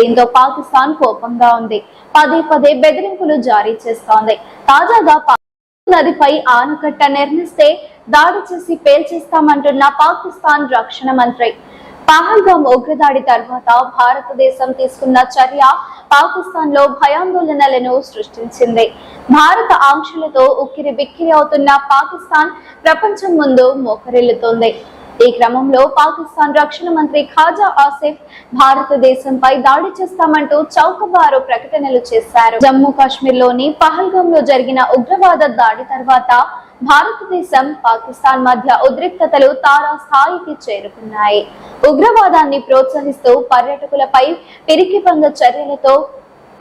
దీంతో పాకిస్తాన్ కోపంగా ఉంది. పదే పదే బెదిరింపులు జారీ చేస్తోంది. తాజాగా నదిపై ఆనకట్ట నిర్మిస్తే దాడి చేసి పేల్చేస్తామంటున్న పాకిస్తాన్ రక్షణ మంత్రి. పహల్గామ్ ఉగ్రదాడి తర్వాత భారతదేశం తీసుకున్న చర్య పాకిస్తాన్లో భయాందోళనలను సృష్టించింది. భారత ఆంక్షలతో ఉక్కిరి బిక్కిరి అవుతున్న పాకిస్తాన్ ప్రపంచం ముందు మోకరిల్లుతోంది. ఈ క్రమంలో పాకిస్తాన్ రక్షణ మంత్రి ఖాజా ఆసిఫ్ భారతదేశంపై దాడి చేస్తామంటూ చౌకబారు ప్రకటనలు చేశారు. జమ్మూ కాశ్మీర్లోని పహల్గామ్లో జరిగిన ఉగ్రవాద దాడి తర్వాత భారతదేశం పాకిస్తాన్ మధ్య ఉద్రిక్తతలు తారా స్థాయికి చేరుకున్నాయి. ఉగ్రవాదాన్ని ప్రోత్సహిస్తూ పర్యాటకులపై పిరికిపంద చర్యలతో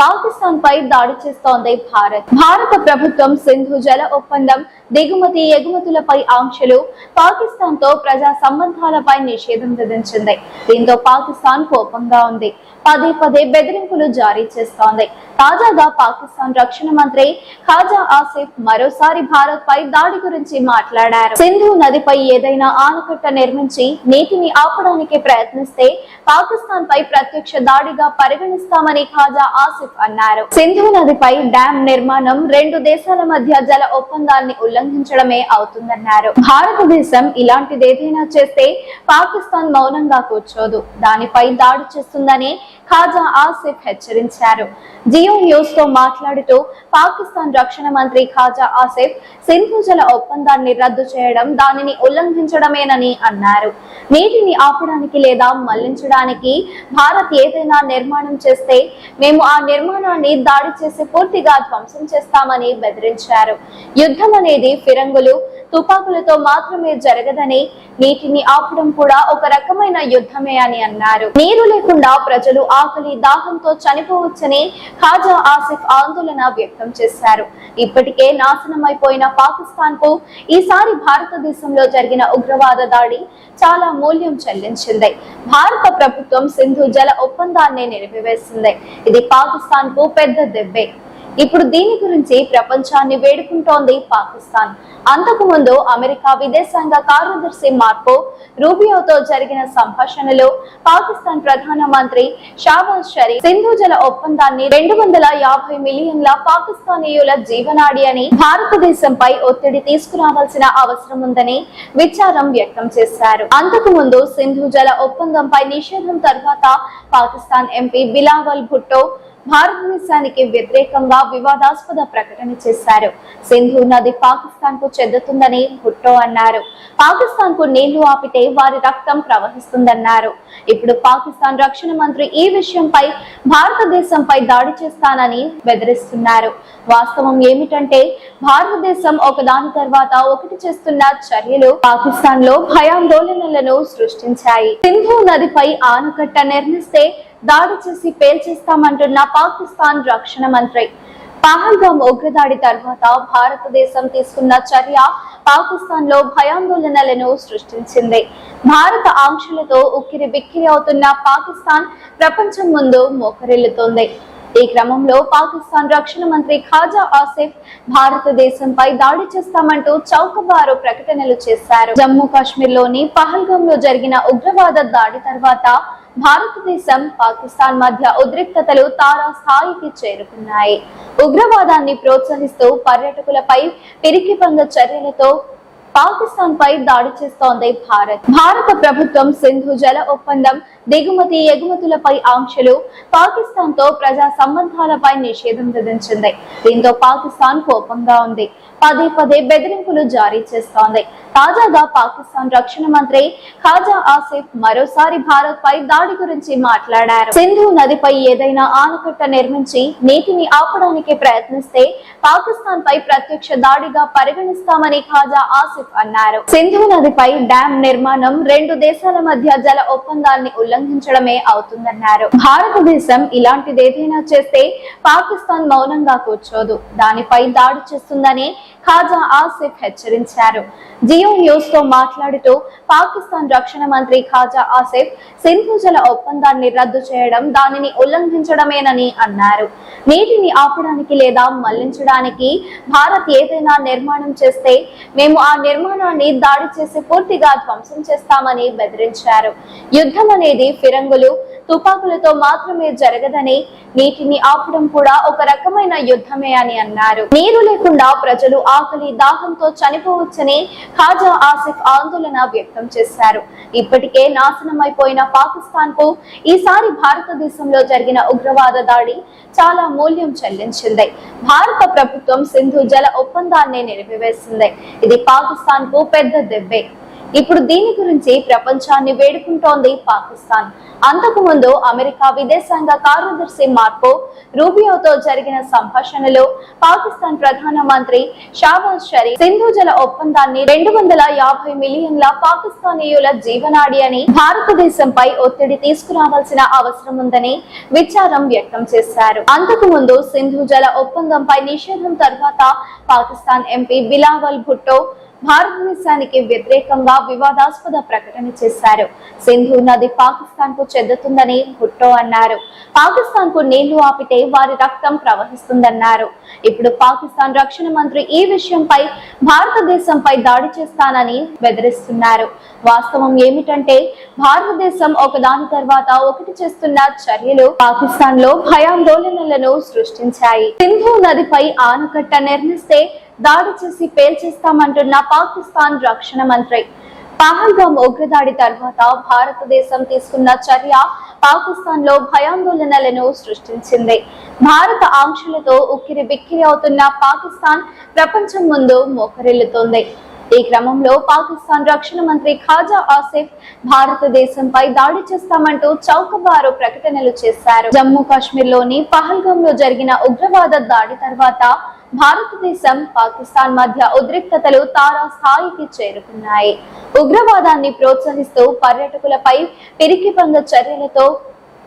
పాకిస్తాన్ పై దాడి చేస్తోంది భారత్. భారత ప్రభుత్వం సింధు జల ఒప్పందం దిగుమతి ఎగుమతులపై ఆంక్షలు పాకిస్తాన్తో ప్రజా సంబంధాలపై నిషేధం విధించింది. దీంతో పాకిస్తాన్ కోపంగా ఉంది. పదే పదే బెదిరింపులు జారీ చేస్తోంది. తాజాగా పాకిస్తాన్ రక్షణ మంత్రి ఖాజా ఆసిఫ్ మరోసారి భారత్ పై దాడి గురించి మాట్లాడారు. సింధు నదిపై ఏదైనా ఆనకట్ట నిర్మించి నీటిని ఆపడానికి ప్రయత్నిస్తే పాకిస్తాన్ పై ప్రత్యక్ష దాడిగా పరిగణిస్తామని ఖాజా ఆసిఫ్ అన్నారు. సింధు నదిపై డ్యాం నిర్మాణం రెండు దేశాల మధ్య జల ఒప్పందాన్ని ఉల్లంఘించడమే అవుతుందన్నారు. భారతదేశం ఇలాంటిదేదైనా చేస్తే పాకిస్తాన్ మౌనంగా కూర్చోదు. దానిపై దాడి చేస్తుందని ఖాజా ఆసిఫ్ హెచ్చరించారు. జియో న్యూస్తో మాట్లాడుతూ పాకిస్తాన్ రక్షణ మంత్రి ఖాజా ఆసిఫ్ సింధు జల ఒప్పందాన్ని రద్దు చేయడం దానిని ఉల్లంఘించడమేనని అన్నారు. నీటిని ఆపడానికి లేదా మళ్ళించడానికి భారత్ ఏదైనా నిర్మాణం చేస్తే మేము ఆ నిర్మాణాన్ని దాడి చేసి పూర్తిగా ధ్వంసం చేస్తామని బెదిరించారు. యుద్ధం అనేది ఫిరంగులు తుపాకులతో మాత్రమే జరగదని నీటిని ఆపడం కూడా ఒక రకమైన యుద్ధమే అని అన్నారు. నీరు లేకుండా ప్రజలు ఆకలి దాహంతో చనిపోవచ్చని ఖాజా ఆసిఫ్ ఆందోళన వ్యక్తం చేశారు. ఇప్పటికే నాశనమైపోయిన పాకిస్తాన్కు ఈసారి భారతదేశంలో జరిగిన ఉగ్రవాద దాడి చాలా మూల్యం చెల్లించింది. భారత ప్రభుత్వం సింధు జల ఒప్పందాన్ని నిలిపివేసింది. ఇది పాకిస్తాన్కు పెద్ద దెబ్బే. ఇప్పుడు దీని గురించి ప్రపంచాన్ని వేడుకుంటోంది పాకిస్తాన్. అంతకు ముందు అమెరికా విదేశాంగ కార్యదర్శి మార్కో రూబియోతో జరిగిన సంభాషణలో పాకిస్తాన్ ప్రధాన మంత్రి షాబాజ్ షరీఫ్ సింధు జల ఒప్పందాన్ని రెండు వందల యాభై మిలియన్ల పాకిస్తానీయుల జీవనాడి అని భారతదేశంపై ఒత్తిడి తీసుకురావాల్సిన అవసరం ఉందని విచారం వ్యక్తం చేశారు. అంతకు ముందు సింధు జల ఒప్పందంపై నిషేధం తర్వాత పాకిస్తాన్ ఎంపీ బిలావల్ భుట్టో భారతదేశానికి వ్యతిరేకంగా వివాదాస్పద ప్రకటన చేశారు. సింధు నది పాకిస్తాన్కు చెందుతుందని హుట్టో అన్నారు. పాకిస్తాన్కు నీళ్ళు ఆపితే వారి రక్తం ప్రవహిస్తుందన్నారు. ఇప్పుడు పాకిస్తాన్ రక్షణ మంత్రి ఈ విషయంపై భారతదేశంపై దాడి చేస్తానని బెదిరిస్తున్నారు. వాస్తవం ఏమిటంటే భారతదేశం ఒకదాని తర్వాత ఒకటి చేస్తున్న చర్యలు పాకిస్తాన్లో భయాందోళనలను సృష్టించాయి. సింధు నదిపై ఆనకట్ట నిర్మిస్తే దాడి చేసి పేల్చేస్తామంటున్న పాకిస్తాన్ రక్షణ మంత్రి. పహల్గామ్ ఉగ్రదాడి తర్వాత భారతదేశం తీసుకున్న చర్య పాకిస్తాన్లో భయాందోళనలను సృష్టించింది. భారత ఆంక్షలతో ఉక్కిరి బిక్కిరి అవుతున్న పాకిస్తాన్ ప్రపంచం ముందు మోకరిల్లుతోంది. ఈ క్రమంలో పాకిస్తాన్ రక్షణ మంత్రి ఖాజా ఆసిఫ్ భారతదేశంపై దాడి చేస్తామంటూ చౌకబారు ప్రకటనలు చేశారు. జమ్మూ కాశ్మీర్లోని పహల్గామ్లో జరిగిన ఉగ్రవాద దాడి తర్వాత భారతదేశం పాకిస్తాన్ మధ్య ఉద్రిక్తతలు తారా స్థాయికి చేరుకున్నాయి. ఉగ్రవాదాన్ని ప్రోత్సహిస్తూ పర్యాటకులపై పిరికిపంద చర్యలతో పాకిస్తాన్ పై దాడి చేస్తోంది భారత్. భారత ప్రభుత్వం సింధు జల ఒప్పందం దిగుమతి ఎగుమతులపై ఆంక్షలు పాకిస్తాన్తో ప్రజా సంబంధాలపై నిషేధం విధించింది. దీంతో పాకిస్తాన్ కోపంగా ఉంది. పదే పదే బెదిరింపులు జారీ చేస్తోంది. తాజాగా పాకిస్తాన్ రక్షణ మంత్రి ఖాజా ఆసిఫ్ మరోసారి భారత్ పై దాడి గురించి మాట్లాడారు. సింధు నదిపై ఏదైనా ఆనకట్ట నిర్మించి నీటిని ఆపడానికి ప్రయత్నిస్తే పాకిస్తాన్ పై ప్రత్యక్ష దాడిగా పరిగణిస్తామని ఖాజా ఆసిఫ్ అన్నారు. సింధు నదిపై డ్యాం నిర్మాణం రెండు దేశాల మధ్య జల ఒప్పందాన్ని ఉల్లంఘించడమే అవుతుందన్నారు. భారతదేశం ఇలాంటిదేదైనా చేస్తే పాకిస్తాన్ మౌనంగా కూర్చోదు. దానిపై దాడి చేస్తుందని ఖాజా ఆసిఫ్ హెచ్చరించారు. జియో న్యూస్తో మాట్లాడుతూ పాకిస్తాన్ రక్షణ మంత్రి ఖాజా ఆసిఫ్ సింధు జల ఒప్పందాన్ని రద్దు చేయడం దానిని ఉల్లంఘించడమేనని అన్నారు. నీటిని ఆపడానికి లేదా మళ్ళించడానికి భారత్ ఏదైనా నిర్మాణం చేస్తే మేము ఆ నిర్మాణాన్ని దాడి చేసి పూర్తిగా ధ్వంసం చేస్తామని బెదిరించారు. యుద్ధం అనేది ఫిరంగులు తుపాకులతో మాత్రమే జరగదని నీటిని ఆపడం కూడా ఒక రకమైన యుద్ధమే అని అన్నారు. నీరు లేకుండా ప్రజలు ఆకలి దాహంతో చనిపోవచ్చని ఖాజా ఆసిఫ్ ఆందోళన వ్యక్తం చేశారు. ఇప్పటికే నాశనమైపోయిన పాకిస్తాన్కు ఈసారి భారతదేశంలో జరిగిన ఉగ్రవాద దాడి చాలా మూల్యం చెల్లించింది. భారత ప్రభుత్వం సింధు జల ఒప్పందాన్ని నిలిపివేసింది. ఇది పాకిస్తాన్కు పెద్ద దెబ్బే. ఇప్పుడు దీని గురించి ప్రపంచాన్ని వేడుకుంటోంది పాకిస్తాన్. అంతకు ముందు అమెరికా విదేశాంగ కార్యదర్శి మార్కో రూబియోతో జరిగిన సంభాషణలో పాకిస్తాన్ ప్రధాన మంత్రి షాబాజ్ షరీఫ్ సింధు జల ఒప్పందాన్ని రెండు వందల యాభై మిలియన్ల పాకిస్తానీయుల జీవనాడి అని భారతదేశంపై ఒత్తిడి తీసుకురావాల్సిన అవసరం ఉందని విచారం వ్యక్తం చేశారు. అంతకు ముందు సింధు జల ఒప్పందంపై నిషేధం తర్వాత పాకిస్తాన్ ఎంపీ బిలావల్ భుట్టో భారతదేశానికి వ్యతిరేకంగా వివాదాస్పద ప్రకటన చేశారు. సింధు నది పాకిస్తాన్కు చెందుతుందని భుట్టో అన్నారు. పాకిస్తాన్కు నీళ్ళు ఆపితే వారి రక్తం ప్రవహిస్తుందన్నారు. ఇప్పుడు పాకిస్తాన్ రక్షణ మంత్రి ఈ విషయంపై భారతదేశంపై దాడి చేస్తానని బెదిరిస్తున్నారు. వాస్తవం ఏమిటంటే భారతదేశం ఒకదాని తర్వాత ఒకటి చేస్తున్న చర్యలు పాకిస్తాన్లో భయాందోళనలను సృష్టించాయి. సింధు నదిపై ఆనకట్ట నిర్మిస్తే దాడి చేసి పేల్చేస్తామంటున్న పాకిస్తాన్ రక్షణ మంత్రి. పహల్గామ్ ఉగ్రదాడి తర్వాత భారతదేశం తీసుకున్న చర్య పాకిస్తాన్లో భయాందోళనలను సృష్టించింది. భారత ఆంక్షలతో ఉక్కిరి బిక్కిరి అవుతున్న పాకిస్తాన్ ప్రపంచం ముందు మోకరిల్లుతోంది. ఈ క్రమంలో పాకిస్తాన్ రక్షణ మంత్రి ఖాజా ఆసిఫ్ భారతదేశంపై దాడి చేస్తామంటూ చౌకబారు ప్రకటనలు చేశారు. జమ్మూ కాశ్మీర్లోని పహల్గామ్లో జరిగిన ఉగ్రవాద దాడి తర్వాత భారతదేశం పాకిస్తాన్ మధ్య ఉద్రిక్తతలు తారా స్థాయికి చేరుకున్నాయి. ఉగ్రవాదాన్ని ప్రోత్సహిస్తూ పర్యాటకులపై పిరికిపంగ చర్యలతో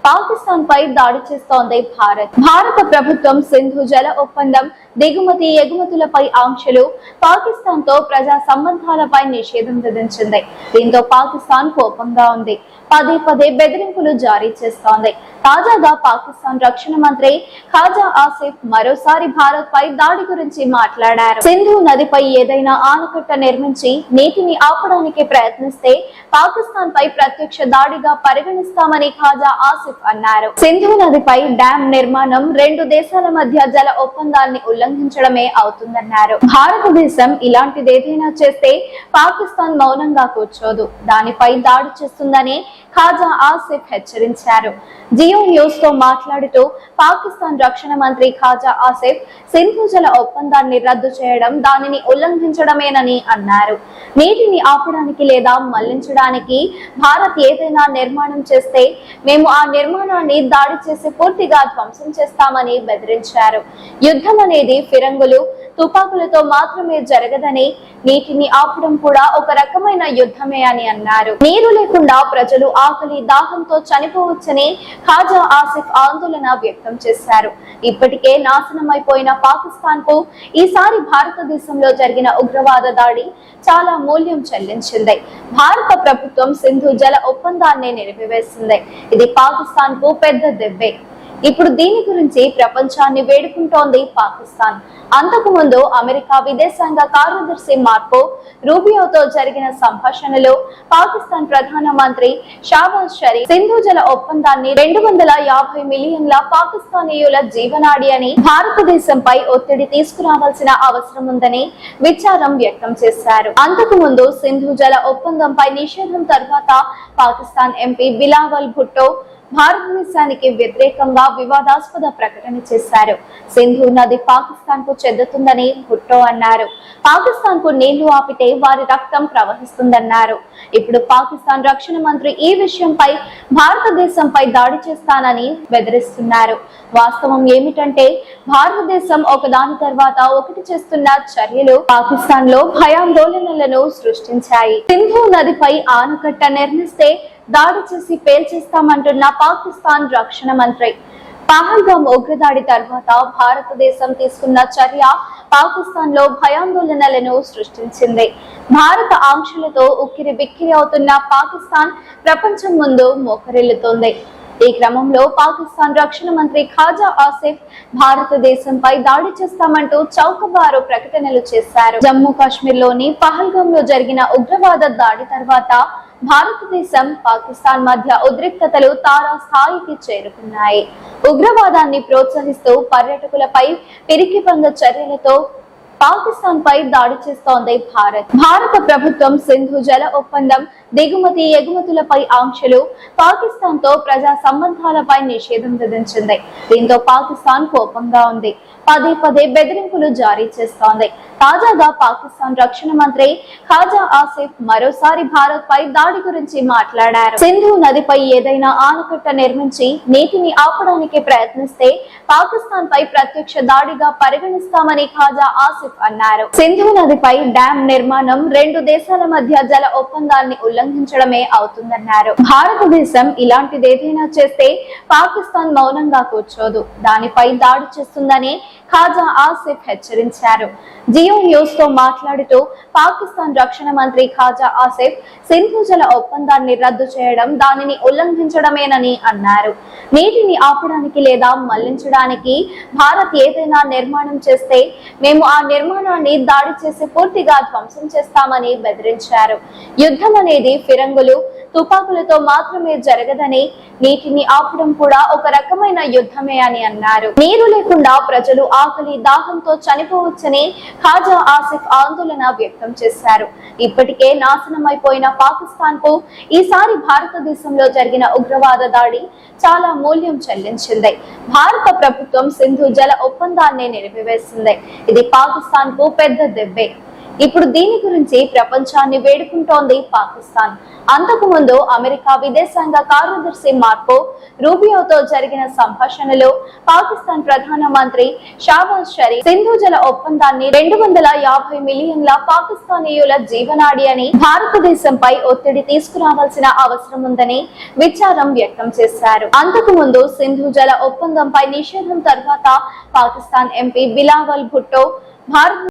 పాకిస్తాన్ పై దాడి చేస్తోంది భారత్. భారత ప్రభుత్వం సింధు జల ఒప్పందం దిగుమతి ఎగుమతులపై ఆంక్షలు పాకిస్తాన్తో ప్రజా సంబంధాలపై నిషేధం విధించింది. దీంతో పాకిస్తాన్ కోపంగా ఉంది. పదే పదే బెదిరింపులు జారీ చేస్తోంది. తాజాగా పాకిస్తాన్ రక్షణ మంత్రి ఖాజా ఆసిఫ్ మరోసారి భారత్ పై దాడి గురించి మాట్లాడారు. సింధు నదిపై ఏదైనా ఆనకట్ట నిర్మించి నీటిని ఆపడానికి ప్రయత్నిస్తే పాకిస్తాన్ పై ప్రత్యక్ష దాడిగా పరిగణిస్తామని ఖాజా ఆసిఫ్ అన్నారు. సింధు నదిపై డ్యాం నిర్మాణం రెండు దేశాల మధ్య జల ఒప్పందాన్ని ఉల్లంఘించడమే అవుతుందన్నారు. భారతదేశం ఇలాంటిదేదైనా చేస్తే పాకిస్తాన్ మౌనంగా కూర్చోదు. దానిపై దాడి చేస్తుందని ఖాజా ఆసిఫ్ హెచ్చరించారు. జియో న్యూస్తో మాట్లాడుతూ పాకిస్తాన్ రక్షణ మంత్రి ఖాజా ఆసిఫ్ సింధు జల ఒప్పందాన్ని రద్దు చేయడం దానిని ఉల్లంఘించడమేనని అన్నారు. నీటిని ఆపడానికి లేదా మళ్ళించడానికి భారత్ ఏదైనా నిర్మాణం చేస్తే మేము ఆ నిర్మాణాన్ని దాడి చేసి పూర్తిగా ధ్వంసం చేస్తామని బెదిరించారు. యుద్ధం అనేది ఇది ఫిరంగులు తుపాకులతో మాత్రమే జరగదని నీటిని ఆపడం కూడా ఒక రకమైన యుద్ధమే అని అన్నారు. నీరు లేకుండా ప్రజలు ఆకలి దాహంతో చనిపోవచ్చని ఖాజా ఆసిఫ్ ఆందోళన వ్యక్తం చేశారు. ఇప్పటికే నాశనమైపోయిన పాకిస్తాన్కు ఈసారి భారతదేశంలో జరిగిన ఉగ్రవాద దాడి చాలా మూల్యం చెల్లించింది. భారత ప్రభుత్వం సింధు జల ఒప్పందాన్ని నిలిపివేసింది. ఇది పాకిస్తాన్కు పెద్ద దెబ్బే. ఇప్పుడు దీని గురించి ప్రపంచాన్ని వేడుకుంటోంది పాకిస్తాన్. అంతకు ముందు అమెరికా విదేశాంగ కార్యదర్శి మార్కో రూబియోతో జరిగిన సంభాషణలో పాకిస్తాన్ ప్రధాన మంత్రి షాబాజ్ షరీఫ్ సింధు జల ఒప్పందాన్ని రెండు వందల యాభై మిలియన్ల పాకిస్తానీయుల జీవనాడి అని భారతదేశంపై ఒత్తిడి తీసుకురావాల్సిన అవసరం ఉందని విచారం వ్యక్తం చేశారు. అంతకు ముందు సింధు జల ఒప్పందంపై నిషేధం తర్వాత పాకిస్తాన్ ఎంపీ బిలావల్ భుట్టో భారతదేశానికి వ్యతిరేకంగా వివాదాస్పద ప్రకటన చేశారు. సింధు నది పాకిస్తాన్కు చెందుతుందని భుట్టో అన్నారు. పాకిస్తాన్కు నీళ్ళు ఆపితే వారి రక్తం ప్రవహిస్తుందన్నారు. ఇప్పుడు పాకిస్తాన్ రక్షణ మంత్రి ఈ విషయంపై భారతదేశంపై దాడి చేస్తానని బెదిరిస్తున్నారు. వాస్తవం ఏమిటంటే భారతదేశం ఒకదాని తర్వాత ఒకటి చేస్తున్న చర్యలు పాకిస్తాన్లో భయాందోళనలను సృష్టించాయి. సింధు నదిపై ఆనకట్ట నిర్మిస్తే దాడి చేసి పేల్చేస్తామంటున్న పాకిస్తాన్ రక్షణ మంత్రి. పహల్గామ్ ఉగ్రదాడి తర్వాత భారతదేశం తీసుకున్న చర్య పాకిస్తాన్లో భయాందోళనలను సృష్టించింది. భారత ఆంక్షలతో ఉక్కిరి బిక్కిరి అవుతున్న పాకిస్తాన్ ప్రపంచం ముందు మోకరిల్లుతోంది. ఈ క్రమంలో పాకిస్తాన్ రక్షణ మంత్రి ఖాజా ఆసిఫ్ భారతదేశంపై దాడి చేస్తామంటూ చౌకబారు ప్రకటనలు చేశారు. జమ్మూ కాశ్మీర్లోని పహల్గామ్లో జరిగిన ఉగ్రవాద దాడి తర్వాత భారతదేశం పాకిస్తాన్ మధ్య ఉద్రిక్తతలు తారా స్థాయికి చేరుకున్నాయి. ఉగ్రవాదాన్ని ప్రోత్సహిస్తూ పర్యాటకులపై పిరికిపంద చర్యలతో పాకిస్తాన్ పై దాడి చేస్తోంది భారత్. భారత ప్రభుత్వం సింధు జల ఒప్పందం దిగుమతి ఎగుమతులపై ఆంక్షలు పాకిస్తాన్తో ప్రజా సంబంధాలపై నిషేధం విధించింది. దీంతో పాకిస్తాన్ కోపంగా ఉంది. పదే పదే బెదిరింపులు జారీ చేస్తోంది. తాజాగా పాకిస్తాన్ రక్షణ మంత్రి ఖాజా ఆసిఫ్ మరోసారి భారత్ పై దాడి గురించి మాట్లాడారు. సింధు నదిపై ఏదైనా ఆనకట్ట నిర్మించి నీటిని ఆపడానికి ప్రయత్నిస్తే పాకిస్తాన్ పై ప్రత్యక్ష దాడిగా పరిగణిస్తామని ఖాజా ఆసిఫ్ అన్నారు. సింధు నదిపై డ్యాం నిర్మాణం రెండు దేశాల మధ్య జల ఒప్పందాన్ని ఉల్లంఘించడమే అవుతుందన్నారు. భారతదేశం ఇలాంటిదేదైనా చేస్తే పాకిస్తాన్ మౌనంగా కూర్చోదు. దానిపై దాడి చేస్తుందని ఖాజా ఆసిఫ్ హెచ్చరించారు. జియో న్యూస్తో మాట్లాడుతూ పాకిస్తాన్ రక్షణ మంత్రి ఖాజా ఆసిఫ్ సింధు జల ఒప్పందాన్ని రద్దు చేయడం దానిని ఉల్లంఘించడమేనని అన్నారు. నీటిని ఆపడానికి లేదా మళ్ళించడానికి భారత్ ఏదైనా నిర్మాణం చేస్తే మేము ఆ నిర్మాణాన్ని దాడి చేసి పూర్తిగా ధ్వంసం చేస్తామని బెదిరించారు. యుద్ధం అనేది ఫిరంగులు తుపాకులతో మాత్రమే జరగదని నీటిని ఆపడం కూడా ఒక రకమైన యుద్ధమే అని అన్నారు. నీరు లేకుండా ప్రజలు ఆకలి దాహంతో చనిపోవచ్చని ఖాజా ఆసిఫ్ ఆందోళన వ్యక్తం చేశారు. ఇప్పటికే నాశనమైపోయిన పాకిస్తాన్కు ఈసారి భారతదేశంలో జరిగిన ఉగ్రవాద దాడి చాలా మూల్యం చెల్లించింది. భారత ప్రభుత్వం సింధు జల ఒప్పందాన్ని నిలిపివేసింది. ఇది పాకిస్తాన్కు పెద్ద దెబ్బే. ఇప్పుడు దీని గురించి ప్రపంచాన్ని వేడుకుంటోంది పాకిస్తాన్. అంతకు ముందు అమెరికా విదేశాంగ కార్యదర్శి మార్పో రూబియోతో జరిగిన సంభాషణలో పాకిస్తాన్ ప్రధాన మంత్రి షాబాజ్ షరీఫ్ సింధు జల ఒప్పందాన్ని రెండు వందల యాభై మిలియన్ల పాకిస్తానీయుల జీవనాడి అని భారతదేశంపై ఒత్తిడి తీసుకురావాల్సిన అవసరం ఉందని విచారం వ్యక్తం చేశారు. అంతకు ముందు సింధు జల ఒప్పందంపై నిషేధం తర్వాత పాకిస్తాన్ ఎంపీ బిలావల్ భుట్టో భారత్